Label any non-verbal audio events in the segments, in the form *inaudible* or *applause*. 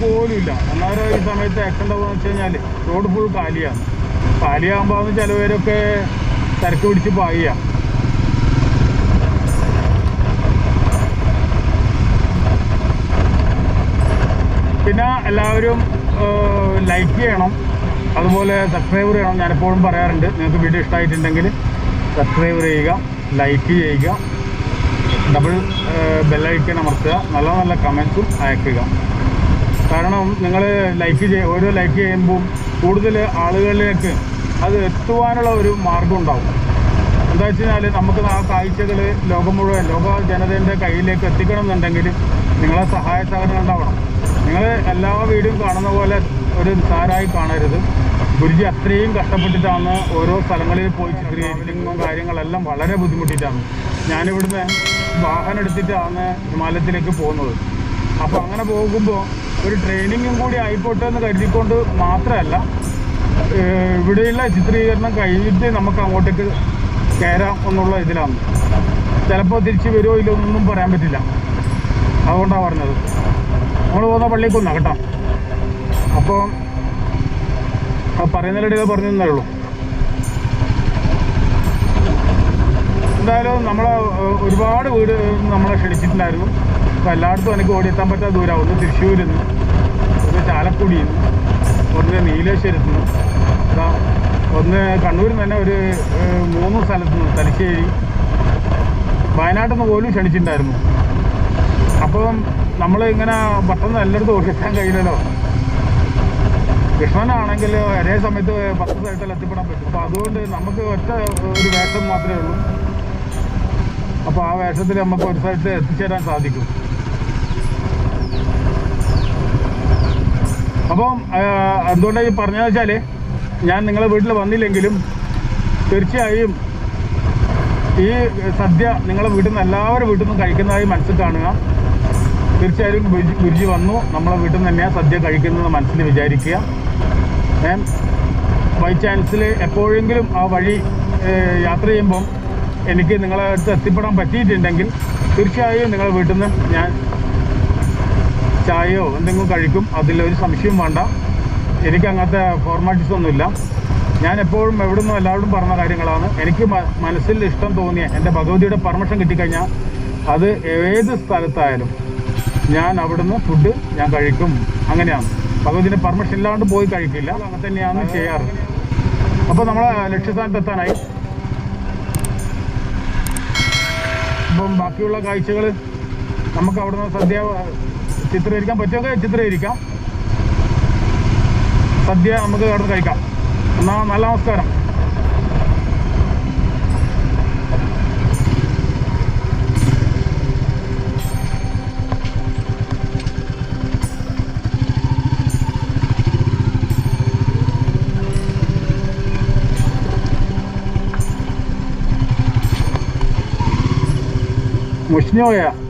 പോലും ഇല്ല അന്നേരം ഈ സമയത്ത് ആക്സിഡന്റ് വെച്ച് കഴിഞ്ഞാൽ റോഡ് ഫുൾ കാലിയാണ്. കാലിയാകുമ്പോൾ ചിലവരൊക്കെ തിരക്ക് പിടിച്ച് പായ പിന്നെ എല്ലാവരും ലൈക്ക് ചെയ്യണം. അതുപോലെ സബ്സ്ക്രൈബ് ചെയ്യണം. ഞാനെപ്പോഴും പറയാറുണ്ട്. നിങ്ങൾക്ക് വീഡിയോ ഇഷ്ടമായിട്ടുണ്ടെങ്കിൽ സബ്സ്ക്രൈബ് ചെയ്യുക ലൈക്ക് ചെയ്യുക ഡബിൾ ബെല്ലൈക്കൻ അമർത്തുക നല്ല നല്ല കമൻസും അയക്കുക. കാരണം നിങ്ങൾ ലൈക്ക് ചെയ്യ ഓരോ ലൈക്ക് ചെയ്യുമ്പോൾ കൂടുതൽ ആളുകളിലേക്ക് അത് എത്തുവാനുള്ള ഒരു മാർഗം ഉണ്ടാവും. എന്താ വെച്ച് കഴിഞ്ഞാൽ നമുക്ക് ആ കാഴ്ചകൾ ലോകം മുഴുവൻ ലോക ജനതയുടെ കയ്യിലേക്ക് എത്തിക്കണം എന്നുണ്ടെങ്കിൽ നിങ്ങളെ സഹായ സഹകരണം ഉണ്ടാവണം. നിങ്ങൾ എല്ലാ വീടും കാണുന്ന പോലെ ഒരു നിസ്സാരമായി കാണരുത്. ഗുരുജി അത്രയും കഷ്ടപ്പെട്ടിട്ടാണ് ഓരോ സ്ഥലങ്ങളിൽ പോയി ചിത്രീകരിക്കുന്നതും കാര്യങ്ങളെല്ലാം വളരെ ബുദ്ധിമുട്ടിയിട്ടാണ്. ഞാനിവിടുന്ന് വാഹനം എടുത്തിട്ടാണ് ഹിമാലയത്തിലേക്ക് പോകുന്നത്. അപ്പോൾ അങ്ങനെ പോകുമ്പോൾ ഒരു ട്രെയിനിങ്ങും കൂടി ആയിക്കോട്ടെ എന്ന് കരുതിക്കൊണ്ട് മാത്രമല്ല ഇവിടെയുള്ള ചിത്രീകരണം കഴിഞ്ഞിട്ട് നമുക്ക് അങ്ങോട്ടേക്ക് കയറാം എന്നുള്ള ഇതിലാണ്. ചിലപ്പോൾ തിരിച്ച് വരുമോ ഇല്ലോ പറയാൻ പറ്റില്ല. അതുകൊണ്ടാണ് പറഞ്ഞത്. നമ്മൾ പോകുന്ന പള്ളിക്കൊന്നാ കേട്ടോ. അപ്പോൾ പറയുന്നതിനിടയിൽ പറഞ്ഞു ഉള്ളൂ. എന്തായാലും നമ്മളെ ഒരുപാട് വീട് നമ്മളെ ക്ഷണിച്ചിട്ടുണ്ടായിരുന്നു. അപ്പോൾ എല്ലായിടത്തും എനിക്ക് ഓടിയെത്താൻ പറ്റാത്ത ദൂരം. ഒന്ന് തൃശ്ശൂരിൽ നിന്ന് ഒന്ന് ചാലക്കുടിയിൽ നിന്ന് ഒന്ന് നീലേശ്വരത്ത്. നിന്ന് ഒന്ന് കണ്ണൂരിൽ നിന്ന് തന്നെ ഒരു മൂന്ന് സ്ഥലത്ത് നിന്ന് തലശ്ശേരി. വയനാട്ടിൽ നിന്ന് പോലും ക്ഷണിച്ചിട്ടുണ്ടായിരുന്നു. അപ്പം നമ്മൾ ഇങ്ങനെ പെട്ടെന്ന് എല്ലായിടത്തും ഓടിയെത്താൻ കഴിയില്ലല്ലോ. കൃഷ്ണനാണെങ്കിൽ ഒരേ സമയത്ത് പത്ത് സ്ഥലത്തിൽ എത്തിപ്പെടാൻ പറ്റും. അപ്പോൾ അതുകൊണ്ട് നമുക്ക് ഒറ്റ ഒരു വേഷം മാത്രമേ ഉള്ളൂ. അപ്പോൾ ആ വേഷത്തിൽ നമുക്ക് ഒരു സ്ഥലത്ത് എത്തിച്ചേരാൻ സാധിക്കും. അപ്പം എന്തുകൊണ്ടാണ് ഈ പറഞ്ഞതെന്ന് വെച്ചാൽ ഞാൻ നിങ്ങളെ വീട്ടിൽ വന്നില്ലെങ്കിലും തീർച്ചയായും ഈ സദ്യ നിങ്ങളെ വീട്ടിൽ നിന്ന് എല്ലാവരും വീട്ടിൽ നിന്നും കഴിക്കുന്നതായി മനസ്സിൽ കാണുക. തീർച്ചയായും ഗുരുജി വന്നു. നമ്മളെ വീട്ടിൽ നിന്ന് തന്നെയാണ് സദ്യ കഴിക്കുന്നത് മനസ്സിൽ വിചാരിക്കുക. ഞാൻ ബൈ ചാൻസിൽ എപ്പോഴെങ്കിലും ആ വഴി യാത്ര ചെയ്യുമ്പം എനിക്ക് നിങ്ങളെ അടുത്ത് എത്തിപ്പെടാൻ പറ്റിയിട്ടുണ്ടെങ്കിൽ തീർച്ചയായും നിങ്ങളെ വീട്ടിൽ നിന്ന് ഞാൻ ചായയോ എന്തെങ്കിലും കഴിക്കും അതിലൊരു സംശയവും വേണ്ട. എനിക്ക് അങ്ങനത്തെ ഫോർമാലിറ്റീസ് ഒന്നുമില്ല. ഞാൻ എപ്പോഴും എവിടെ നിന്നും എല്ലാവരും പറഞ്ഞ കാര്യങ്ങളാണ്. എനിക്ക് മനസ്സിൽ ഇഷ്ടം തോന്നിയ എന്റെ ഭഗവതിയുടെ പെർമിഷൻ കിട്ടിക്കഴിഞ്ഞാൽ അത് ഏത് സ്ഥലത്തായാലും ഞാൻ അവിടുന്ന് ഫുഡ് ഞാൻ കഴിക്കും. അങ്ങനെയാണ്. ഭഗവതിന്റെ പെർമിഷൻ ഇല്ലാണ്ട് പോയി കഴിക്കില്ല. അങ്ങനെ തന്നെയാണ് ചെയ്യാറ്. അപ്പോൾ നമ്മൾ ലക്ഷ്യസ്ഥാനത്ത് എത്താനായി അപ്പം ബാക്കിയുള്ള കാഴ്ചകൾ നമുക്ക് അവിടുന്ന് സദ്യ ചിത്രീകരിക്കാൻ പറ്റുമെങ്കിൽ ചിത്രീകരിക്കാം. സദ്യ നമുക്ക് കടന്ന് കഴിക്കാം. എന്നാ നല്ല നമസ്കാരം. പോയാ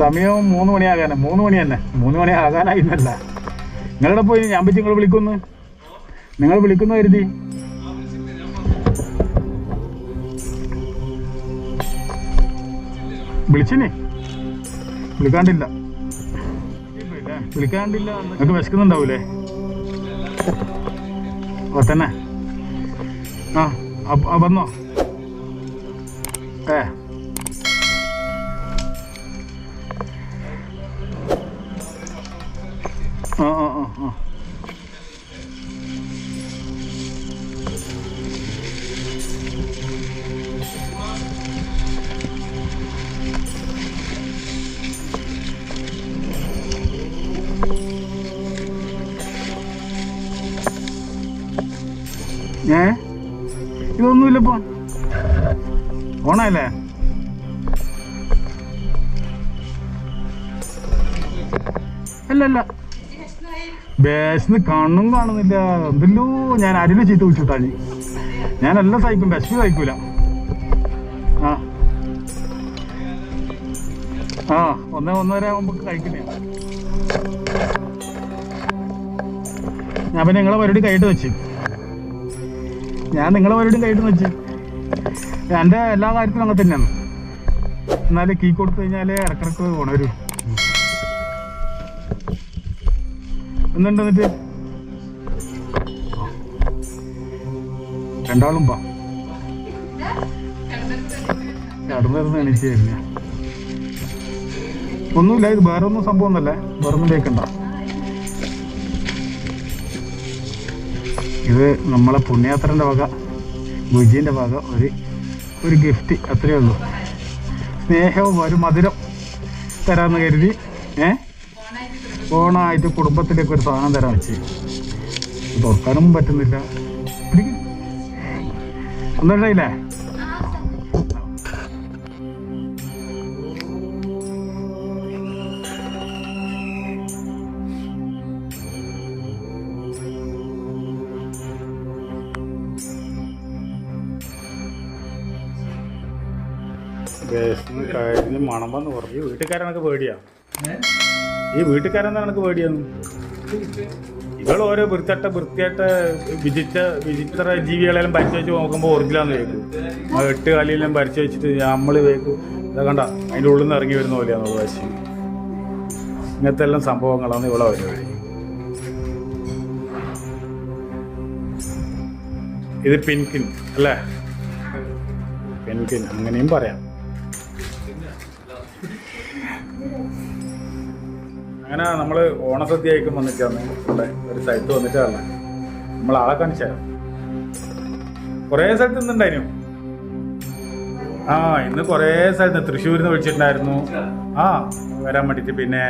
സമയം മൂന്ന് മണിയാകാൻ മൂന്ന് മണി തന്നെ. മൂന്ന് മണി ആകാനായിരുന്നല്ല. നിങ്ങളുടെ പോയി? ഞാൻ പറ്റി നിങ്ങൾ വിളിക്കുന്നു. നിങ്ങൾ വിളിക്കുന്നു കരുതി. വിളിച്ചിനി? വിളിക്കാണ്ടില്ല. വിളിക്കാണ്ടില്ല. നിങ്ങൾക്ക് വിശക്കുന്നുണ്ടാവൂലേ? തന്നെ. ആ, വന്നോ. ഏ ഏ? ഇതൊന്നുമില്ലപ്പോ ഓണല്ലേ അല്ല അല്ല ബേസിന് കണ്ണും കാണുന്നില്ല. എന്തല്ലോ ഞാൻ ആരെങ്കിലും ചീത്ത ഞാൻ എല്ലാം സഹിക്കും ബസ് സഹിക്കൂല. ആ. ആ ഒന്ന് ഒന്നര ആകുമ്പോ കഴിക്കുന്നേ ഞാൻ പിന്നെ നിങ്ങളെ പരിപാടി കൈയിട്ട് വെച്ച്. ഞാൻ നിങ്ങളെ പരിപാടിയും കൈയിട്ട് വെച്ച്. എന്റെ എല്ലാ കാര്യത്തിലും അങ്ങനെ തന്നെയാണ്. എന്നാലും കീ കൊടുത്തു കഴിഞ്ഞാൽ ഇടക്കിടക്ക് ഗുണവരൂ എന്നുണ്ട് എന്നിട്ട്? രണ്ടാളും പാ കടന്നിരുന്ന് എണീച്ച് ഒന്നുമില്ല ഇത് വേറെ ഒന്നും സംഭവം ഒന്നല്ലേ വേറൊന്നും കേൾക്കണ്ട ഇത് നമ്മളെ പുണ്യാത്രന്റെ വക ഗുജീന്റെ വക ഒരു ഒരു ഗിഫ്റ്റ് അത്രയേ ഉള്ളൂ. സ്നേഹവും ഒരു മധുരം തരാമെന്ന് കരുതി ഏ? ഓണായിട്ട് കുടുംബത്തിലേക്ക് ഒരു സാധനം തരാൻ വെച്ച്. തുറക്കാനും പറ്റുന്നില്ല. ഒന്നും പിടിക്ക്. ഒന്നുണ്ടായില്ലേ കഴിഞ്ഞ് മണം വന്ന് പറഞ്ഞു ഈ വീട്ടുകാരനൊക്കെ പേടിയാ. ഈ വീട്ടുകാരെന്താ എനിക്ക് പേടിയാന്ന് ഇവൾ ഓരോ വൃത്തിട്ട വൃത്തിയായിട്ട് വിചിത്ര വിചിത്ര ജീവികളെല്ലാം പരിശോധിച്ച് നോക്കുമ്പോൾ ഒറിജിനാന്ന് കേൾക്കും. എട്ട് കാലിയെല്ലാം പരിശോധിച്ചിട്ട് നമ്മൾ കേൾക്കും. ഇതാ കണ്ട അതിന്റെ ഉള്ളിൽ നിന്ന് ഇറങ്ങി വരുന്ന പോലെയാണ് വാശി. ഇങ്ങനത്തെ എല്ലാം സംഭവങ്ങളാണ് ഇവളെ പരിപാടി. ഇത് പിൻകിൻ അല്ലേ? പെൻകിൻ അങ്ങനെയും പറയാം. അങ്ങനെ നമ്മൾ ഓണസദ്യയായിരിക്കും വന്നിട്ടാണ് ഇവിടെ ഒരു സ്ഥലത്ത് വന്നിട്ടാണ്. നമ്മൾ ആളെ കാണിച്ചായിരുന്നു കുറേ സ്ഥലത്ത് നിന്നുണ്ടായിരുന്നു ആ ഇന്ന് കുറേ സ്ഥലത്ത് തൃശ്ശൂരിൽ നിന്ന് വിളിച്ചിട്ടുണ്ടായിരുന്നു. ആ വരാൻ വേണ്ടിയിട്ട് പിന്നെ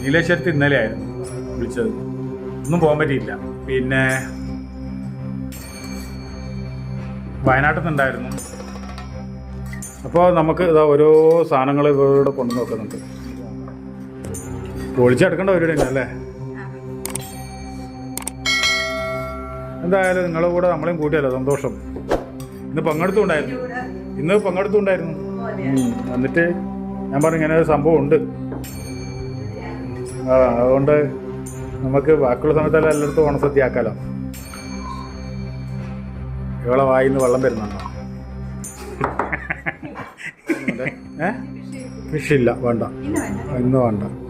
നീലേശ്വരത്ത് ഇന്നലെ ആയിരുന്നു വിളിച്ചത്. ഒന്നും പോകാൻ പറ്റിയില്ല. പിന്നെ വയനാട്ടിൽ നിന്നുണ്ടായിരുന്നു. അപ്പോൾ നമുക്ക് ഇതാ ഓരോ സാധനങ്ങൾ ഇവിടെ കൊണ്ടു നോക്കുന്നുണ്ട് പൊളിച്ചെടുക്കേണ്ട പരിപാടി തന്നെ അല്ലേ? എന്തായാലും നിങ്ങളുടെ കൂടെ നമ്മളെയും കൂട്ടിയല്ലോ? സന്തോഷം. ഇന്ന് പങ്കെടുത്തുണ്ടായിരുന്നു. ഇന്ന് പങ്കെടുത്തുണ്ടായിരുന്നു. എന്നിട്ട് ഞാൻ പറഞ്ഞു ഇങ്ങനെ ഒരു സംഭവം ഉണ്ട്. ആ അതുകൊണ്ട് നമുക്ക് ബാക്കിയുള്ള സമയത്തെല്ലാം എല്ലായിടത്തും ഓണസദ്യ ആക്കാലോ ഇവളെ വായിന്ന് വെള്ളം വരുന്നുണ്ടോ? *laughs* ഏ? ഫിഷില്ല വേണ്ട. ഇന്ന് വേണ്ട.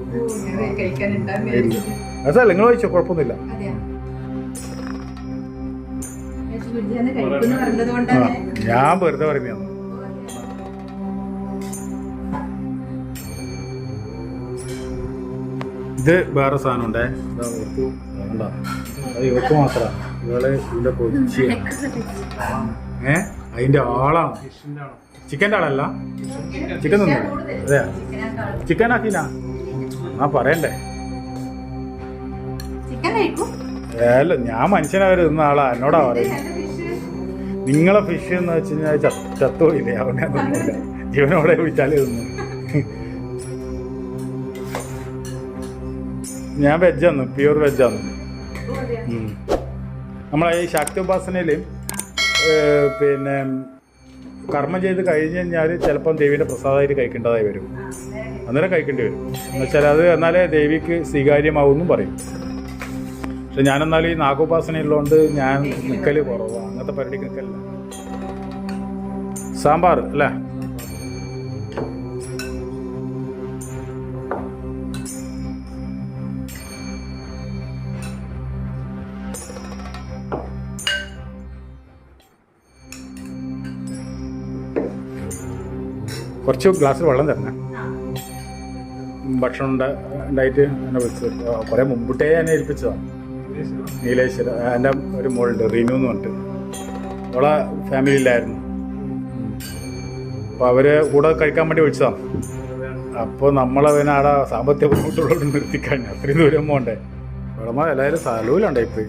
അതല്ല നിങ്ങൾ കഴിച്ചോ കുഴപ്പമൊന്നുമില്ല. ഞാൻ വെറുതെ പറയുന്നതാണ് ഇത് വേറെ സാധനം ഉണ്ടേ ഇതാ ഇവർക്ക് വേണ്ട. അത് ഇവർക്ക് മാത്രമാണ് ഇവൾ ഇതിന്റെ കൊച്ചി ഏ? അതിന്റെ ആളാണ് ചിക്കന്റെ ആളല്ല. ചിക്കൻ തിന്നു അതെ ചിക്കൻ ആക്കിനാ? ആ പറയണ്ടേ. അല്ല ഞാൻ മനുഷ്യനവര് തിന്ന ആളാ. എന്നോടാ പറയുന്നത് നിങ്ങളെ ഫിഷ് എന്ന് വെച്ച് കഴിഞ്ഞാൽ ചത്തുപോയില്ലേ അവനെ തിന്നില്ല. ജീവനോടെ വിളിച്ചാലേ തിന്നു. ഞാൻ വെജാന്ന് പ്യൂർ വെജാന്ന് നമ്മളെ ഈ ശക്തി ഉപാസനയിൽ പിന്നെ കർമ്മം ചെയ്ത് കഴിഞ്ഞ് കഴിഞ്ഞാൽ ചിലപ്പം ദേവിയുടെ പ്രസാദമായിട്ട് കഴിക്കേണ്ടതായി വരും. അന്നേരം കഴിക്കേണ്ടി വരും. എന്നുവെച്ചാൽ അത് എന്നാലേ ദേവിക്ക് സ്വീകാര്യമാവുമെന്നും പറയും. പക്ഷെ ഞാനെന്നാൽ ഈ നാഗോപാസനയുള്ളതുകൊണ്ട് ഞാൻ നിൽക്കൽ കുറവാണ് അങ്ങനത്തെ പരിപാടിക്ക് നിൽക്കലില്ല സാമ്പാർ അല്ലേ? കുറച്ച് ഗ്ലാസ്സിൽ വെള്ളം തരണേ. ഭക്ഷണം ഉണ്ടാ- ഉണ്ടായിട്ട് എന്നെ വിളിച്ചത് കുറേ മുമ്പിട്ടേ എന്നെ ഏൽപ്പിച്ചതാണ് നീലേശ്വര എന്റെ ഒരു മോളുണ്ട് റീനു എന്ന് പറഞ്ഞിട്ട്. അവളെ ഫാമിലിയിലായിരുന്നു അപ്പോൾ അവർ കൂടെ കഴിക്കാൻ വേണ്ടി വിളിച്ചതാണ് അപ്പോൾ നമ്മളവനെ അവിടെ സാമ്പത്തിക ബുദ്ധിമുട്ടുള്ളോട് നിർത്തിക്കഴിഞ്ഞു. അത്രയും ദൂരം പോകണ്ടേ ഉടമ എല്ലാവരും സ്ഥലവും ഇപ്പം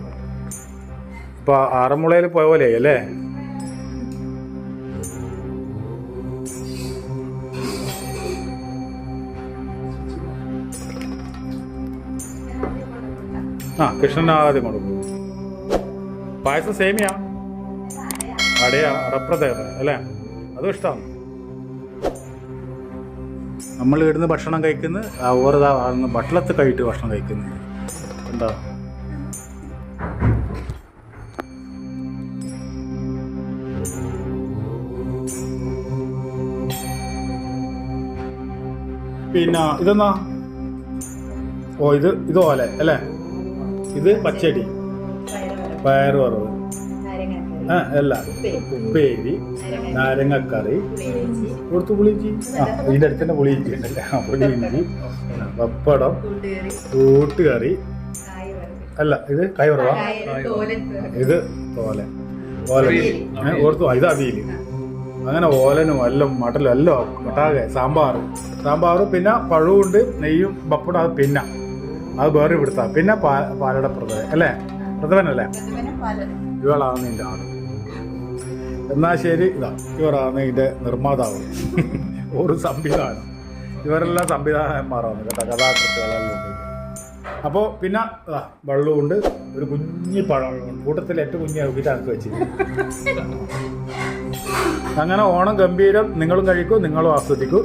ഇപ്പോൾ ആറന്മുളയിൽ പോയ പോലെ അല്ലേ? ആ കൃഷ്ണൻ ആദ്യം കൊടുക്കും പായസം സേമിയാ? അടയാ അടപ്രദേവ അല്ലേ? അതും ഇഷ്ടമാണ് നമ്മൾ ഇവിടുന്ന് ഭക്ഷണം കഴിക്കുന്ന അവർ ഭക്ഷണത്ത് കഴിയിട്ട് ഭക്ഷണം കഴിക്കുന്നു എന്താ? പിന്നെ ഇതെന്നാ? ഓ ഇത് ഇത് അല്ലേ? ഇത് പച്ചടി. പയർ വറവ്. ആ അല്ല. ഉപ്പേരി നാരങ്ങക്കറി. കൊടുത്ത് പുളിഞ്ചി ആ ഇതിന്റെ അടുത്ത് തന്നെ പുളിയിഞ്ചി ഉണ്ടല്ലേ? ആ പുളിയിഞ്ചി പപ്പടം കൂട്ടുകറി. അല്ല ഇത് കൈവറവാ ഇത് തോല ഓലൻ ഓർത്തു ഇത് അവിയൽ. അങ്ങനെ ഓലനും എല്ലാം മട്ടലും എല്ലാം ഒട്ടാകെ സാമ്പാർ സാമ്പാർ പിന്നെ പഴവും ഉണ്ട് നെയ്യും പപ്പടം അത് പിന്നെ. അത് വേറെ ഇവിടുത്ത. പിന്നെ പാലട പ്രഥമൻ അല്ലേ? പ്രഥമനല്ലേ? ഇവളാണ് ഇതിന്റെ ആൾ എന്നാ ശരി ഇതാ ഇവരാണ് ഇതിന്റെ നിർമ്മാതാവ്. ഒരു സംവിധാനം. ഇവരെല്ലാം സംവിധാനന്മാരാണ് കേട്ടോ കഥാകൃത്തുകളെല്ലാം അപ്പോൾ പിന്നെ ഇതാ വെള്ളമുണ്ട് ഒരു കുഞ്ഞി പഴം കൂട്ടത്തിൽ ഏറ്റവും കുഞ്ഞി നോക്കിയിട്ട് വെച്ച് അങ്ങനെ ഓണം ഗംഭീരം നിങ്ങളും കഴിക്കൂ നിങ്ങളും ആസ്വദിക്കൂ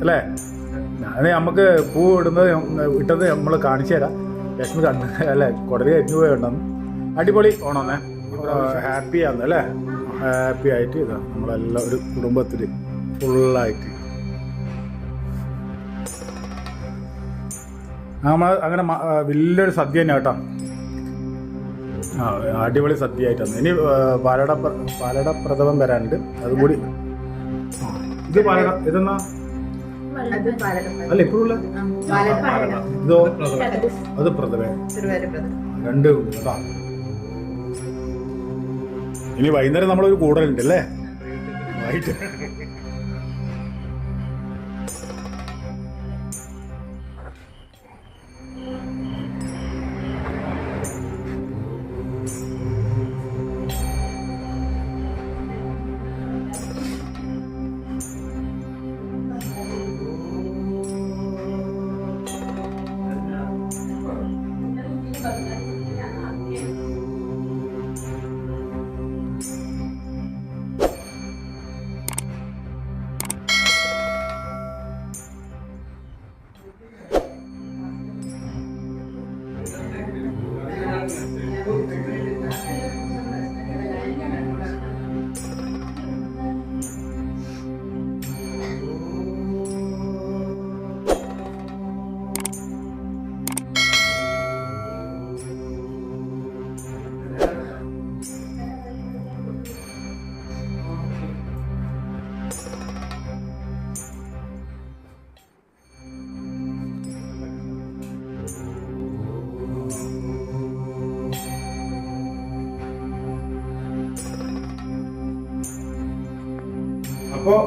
അല്ലേ? അത് നമുക്ക് പൂ ഇടുന്നത് ഇട്ടത് നമ്മൾ കാണിച്ചു തരാം. ലക്ഷ്മി കണ്ണ് അല്ലേ കുടലി അരിഞ്ഞു പോയുണ്ടെന്ന് അടിപൊളി ഓണമെന്നേ ഹാപ്പി ആണ് അല്ലേ? ഹാപ്പി ആയിട്ട് ഇതാ നമ്മളെല്ലാം ഒരു കുടുംബത്തിൽ ഫുള്ളായിട്ട്. നമ്മൾ അങ്ങനെ വലിയൊരു സദ്യ തന്നെ കേട്ടോ. ആ അടിപൊളി സദ്യ ആയിട്ടാണ് ഇനി പാലട പാലട പ്രഥമം വരാനുണ്ട്. അതും കൂടി ഇത് പാലട ഇതെന്നാ? അല്ല ഇപ്പോഴുള്ള ഇതോ അത് പ്രഥമ രണ്ട് ഇനി വൈകുന്നേരം നമ്മളൊരു കൂടലുണ്ട് അല്ലേ? വൈകിട്ട്.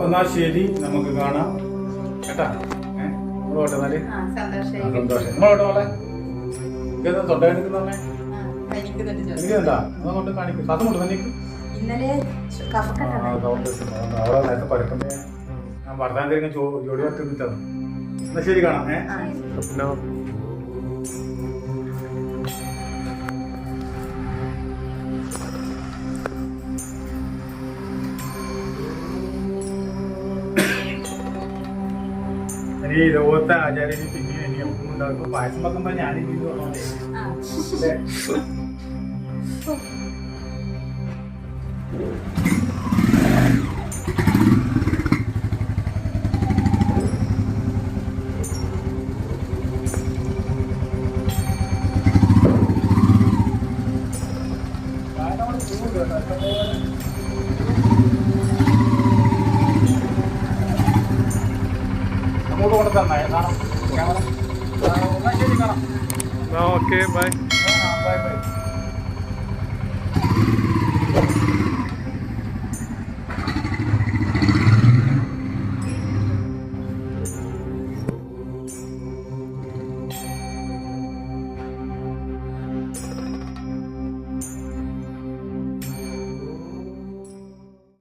എന്നാ ശരി നമുക്ക് കാണാം. കേട്ടാ? ഏഹ് നമ്മളോട്ടെ എന്നാൽ. സന്തോഷം. നമ്മളോട്ടെ മോളെ. ഇതെന്താ തൊണ്ടവേദനിക്കുന്നേ എനിക്കെന്താ? അതുകൊണ്ട് കാണിക്കും. ശ്വാസം മുട്ടുന്ന എനിക്ക് ഇന്നലെ കഫക്കെട്ടാണ് അവിടെ നേരത്തെ പരക്കണ്ടേ ഞാൻ തിരിഞ്ഞ ജോലി എന്നാ ശരി കാണാം ഏഹ് ഈ ലോകത്തെ ആചാര്യ പിന്നെ ഒന്നും ഉണ്ടാക്കും പായസം വെക്കുമ്പോ ഞാൻ എനിക്ക് പറഞ്ഞോണ്ടേ അല്ലേ? അങ്ങോട്ട് കൊണ്ട് കാണാം. ക്യാമറ ആ, എന്നാ ശരി കാണാം. Okay bye. Bye bye.